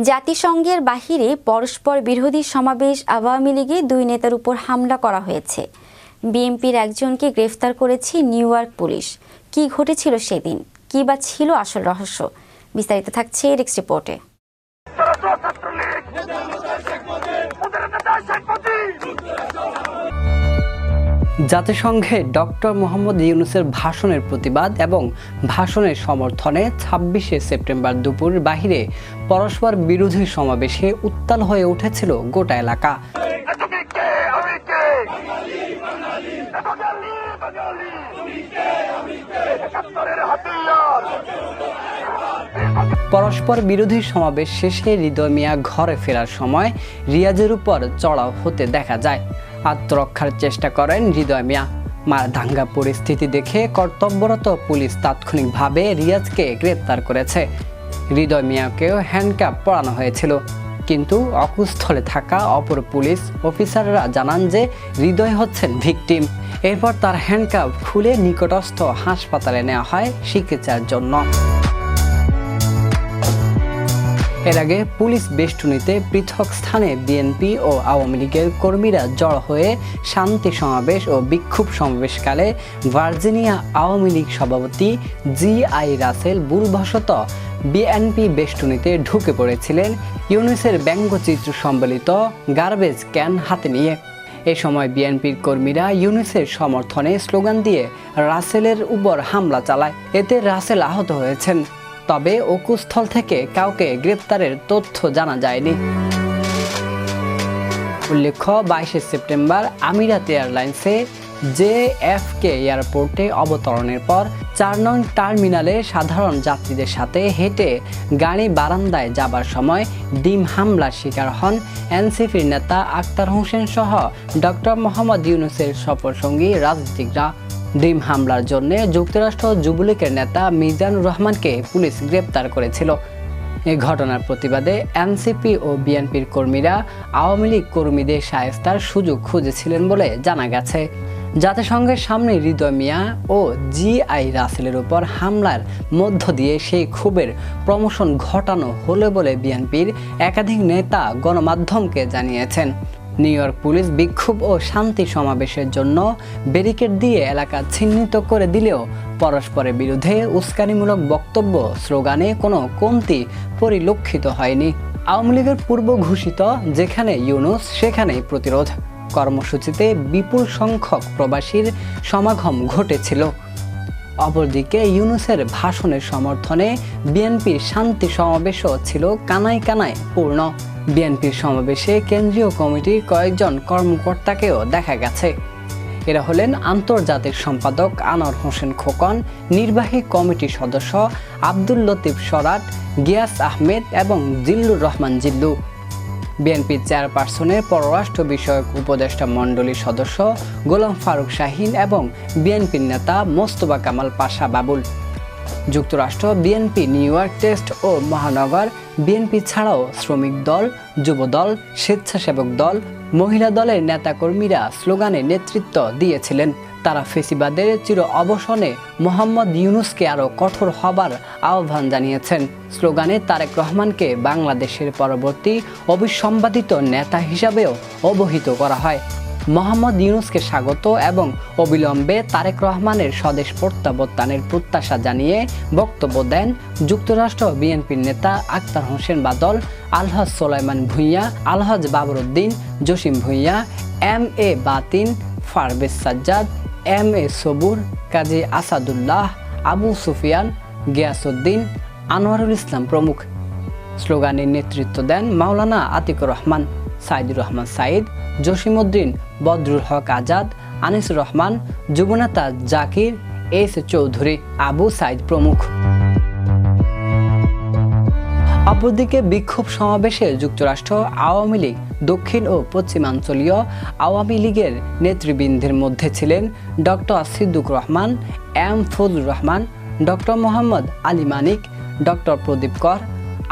জাতিসংঘের বাহিরে পরস্পর বিরোধী সমাবেশ আওয়ামী লীগে দুই নেতার উপর হামলা করা হয়েছে। বিএনপির একজনকে গ্রেফতার করেছে নিউ ইয়র্ক পুলিশ। কি ঘটেছিল সেদিন? কি বা ছিল আসল রহস্য? বিস্তারিত থাকছে রিক্স রিপোর্টে। জাতিসংঘে ডক্টর মোহাম্মদ ইউনুসের ভাষণের প্রতিবাদ এবং ভাষণের সমর্থনে ছাব্বিশে সেপ্টেম্বর দুপুর বাহিরে পরস্পর বিরোধী সমাবেশে উত্তাল হয়ে উঠেছিল গোটা এলাকা। পরস্পর বিরোধী সমাবেশ শেষে হৃদয় মিয়া ঘরে ফেরার সময় রিয়াজের উপর চড়াও হতে দেখা যায়। আত্মরক্ষার চেষ্টা করেন হৃদয় মিয়া। মার দাঙ্গা পরিস্থিতি দেখে কর্তব্যরত পুলিশ তাৎক্ষণিকভাবে রিয়াজকে গ্রেপ্তার করেছে। হৃদয় মিয়াকেও হ্যান্ডকাপ পরানো হয়েছিল। কিন্তু অকুস্থলে থাকা অপর পুলিশ অফিসাররা জানান যে হৃদয় হচ্ছেন ভিকটিম। এরপর তার হ্যান্ডকাপ খুলে নিকটস্থ হাসপাতালে নেওয়া হয় চিকিৎসার জন্য। এর আগে পুলিশ বেষ্টনীতে পৃথক স্থানে বিএনপি ও আওয়ামী লীগের কর্মীরা জড় হয়ে শান্তি সমাবেশ ও বিক্ষোভ সমাবেশকালে ভার্জিনিয়া আওয়ামী লীগ সভাপতি জি আই রাসেল ভুলবশত বিএনপি বেষ্টনীতে ঢুকে পড়েছিলেন ইউনিসের ব্যঙ্গচিত্র সম্বলিত গার্বেজ ক্যান হাতে নিয়ে। এ সময় বিএনপির কর্মীরা ইউনিসের সমর্থনে স্লোগান দিয়ে রাসেলের উপর হামলা চালায়। এতে রাসেল আহত হয়েছেন। তবে অকুস্থল থেকে কাউকে গ্রেপ্তারের তথ্য জানা যায়নি। উল্লেখ্য, বাইশে সেপ্টেম্বর আমিরাত এয়ারলাইন্সে জে এফ কে এয়ারপোর্টে অবতরণের পর চার নং টার্মিনালে সাধারণ যাত্রীদের সাথে হেঁটে গাড়ি বারান্দায় যাবার সময় ডিম হামলার শিকার হন এনসিপির নেতা আক্তার হোসেন সহ ডক্টর মোহাম্মদ ইউনুসের সফরসঙ্গী রাজনীতিকরা। ডিম হামলার জন্য যুক্তরাষ্ট্র যুবলীগের নেতা মিজানুর রহমানকে পুলিশ গ্রেপ্তার করেছিল। এই ঘটনার প্রতিবাদে এনসিপি ও বিএনপির কর্মীরা আওয়ামী লীগ কর্মীদের সায়স্তার সুযোগ খুঁজেছিলেন বলে জানা গেছে। জাতিসংঘের সামনে হৃদয় মিয়া ও জি আই রাসেলের উপর হামলার মধ্য দিয়ে সেই ক্ষোভের প্রমোশন ঘটানো হলো বলে বিএনপির একাধিক নেতা গণমাধ্যমকে জানিয়েছেন। নিউ ইয়র্ক পুলিশ বিক্ষোভ ও শান্তি সমাবেশের জন্য ব্যারিকেড দিয়ে এলাকা চিহ্নিত করে দিলেও পরস্পরের বিরুদ্ধে উস্কানিমূলক বক্তব্য, স্লোগানে কোনো কমতি পরিলক্ষিত হয়নি। আওয়ামী লীগের পূর্ব ঘোষিত যেখানে ইউনুস, সেখানেই প্রতিরোধ। কর্মসূচিতে বিপুল সংখ্যক প্রবাসীর সমাগম ঘটেছিল। অপরদিকে ইউনুসের ভাষণের সমর্থনে বিএনপির শান্তি সমাবেশও ছিল কানায় কানায় পূর্ণ। বিএনপির সমাবেশে কেন্দ্রীয় কমিটির কয়েকজন কর্মকর্তাকেও দেখা গেছে। এরা হলেন আন্তর্জাতিক সম্পাদক আনোয়ার হোসেন খোকন, নির্বাহী কমিটির সদস্য আব্দুল লতিফ সরাট গিয়াস আহমেদ এবং জিল্লুর রহমান জিল্লু। বিএনপির চেয়ারপারসনের পররাষ্ট্র বিষয়ক উপদেষ্টা মণ্ডলীর সদস্য গোলাম ফারুক শাহিন এবং বিএনপির নেতা মোস্তবা কামাল পাশা বাবুল। যুক্তরাষ্ট্র বিএনপি নিউ ইয়র্ক টেস্ট ও মহানগর। বিএনপি ছাড়াও শ্রমিক দল, যুব দল, স্বেচ্ছাসেবক দল, মহিলা দলের নেতাকর্মীরা স্লোগানে নেতৃত্ব দিয়েছিলেন। তারা ফেসিবাদের চির অবসানে মোহাম্মদ ইউনুসকে আরও কঠোর হবার আহ্বান জানিয়েছেন। স্লোগানে তারেক রহমানকে বাংলাদেশের পরবর্তী অবিসম্বাদিত নেতা হিসাবেও অবহিত করা হয়। মোহাম্মদ ইউনুসকে স্বাগত এবং অবিলম্বে তারেক রহমানের স্বদেশ প্রত্যাবর্তনের প্রত্যাশা জানিয়ে বক্তব্য দেন যুক্তরাষ্ট্র বিএনপির নেতা Akhtar Hossain Badal, Alhaj Solaiman Bhuiyan, Alhaj Babruddin, Jasim Bhuiyan, M A Batin, Parvez Sajjad, M A Sabur, Kazi Asadullah, Abu Sufian Giasuddin Anwarul Islam প্রমুখ। স্লোগানে নেতৃত্ব দেন মাওলানা আতিকুর রহমান, সাইদুর রহমান সাইদ জসিমউদ্দিন, বদরুল হক আজাদ আনিসুর রহমান, যুবনেতা জাকির, এস চৌধুরী, আবু সাইদ প্রমুখ। অপরদিকে বিক্ষোভ সমাবেশে যুক্তরাষ্ট্র, আওয়ামী লীগ, দক্ষিণ ও পশ্চিমাঞ্চলীয় আওয়ামী লীগের নেতৃবৃন্দের মধ্যে ছিলেন doctor Siddiq Rahman, M Fazlur Rahman doctor Mohammad Ali Manik doctor Pradip Kar,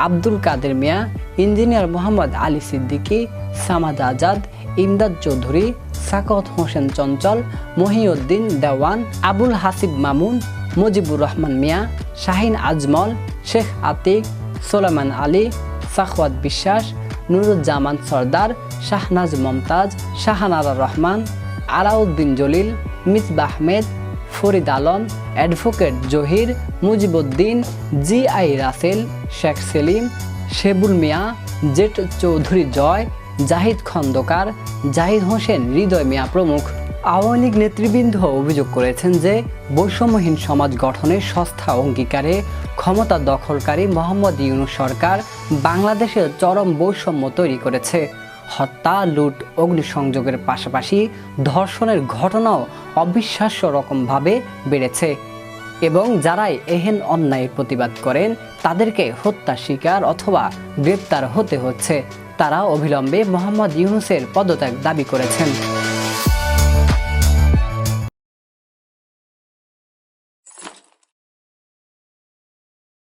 Abdul Kader Mia, engineer Mohammad Ali Siddiqui, Samad Azad Imdad Chowdhury, Sakat Hossain Chanchal, Mohiuddin Dewan, Abul Hasib Mamun, Mujibur Rahman Mia, Shahin Azmal, Sheikh Atik, Solaman Ali, Sakhawat Biswas, Nuruzzaman Sardar, Shahnaz Momtaz, Shahanara Rahman, Alauddin Jalil Misbah Ahmed, Farid Alam, advocate Zahir, Mujibuddin, G I Rasel, Sheikh Selim, Shebul Mia, jet Chowdhury Joy Zahid Khandakar, Zahid Hossain Hridoy Mia প্রমুখ। আওয়ামী লীগ নেতৃবৃন্দ অভিযোগ করেছেন যে, বৈষম্যহীন সমাজ গঠনের সস্থা অঙ্গীকারে ক্ষমতা দখলকারী মোহাম্মদ ইউনুস সরকার বাংলাদেশে চরম বৈষম্য তৈরি করেছে। হত্যা, লুট, অগ্নিসংযোগের পাশাপাশি ধর্ষণের ঘটনাও অবিশ্বাস্য রকমভাবে বেড়েছে। এবং যারাই এহেন অন্যায়ের প্রতিবাদ করেন, তাদেরকে হত্যা শিকার অথবা গ্রেপ্তার হতে হচ্ছে। তারা অবিলম্বে মোহাম্মদ ইউনুসের পদত্যাগ দাবি করেছেন।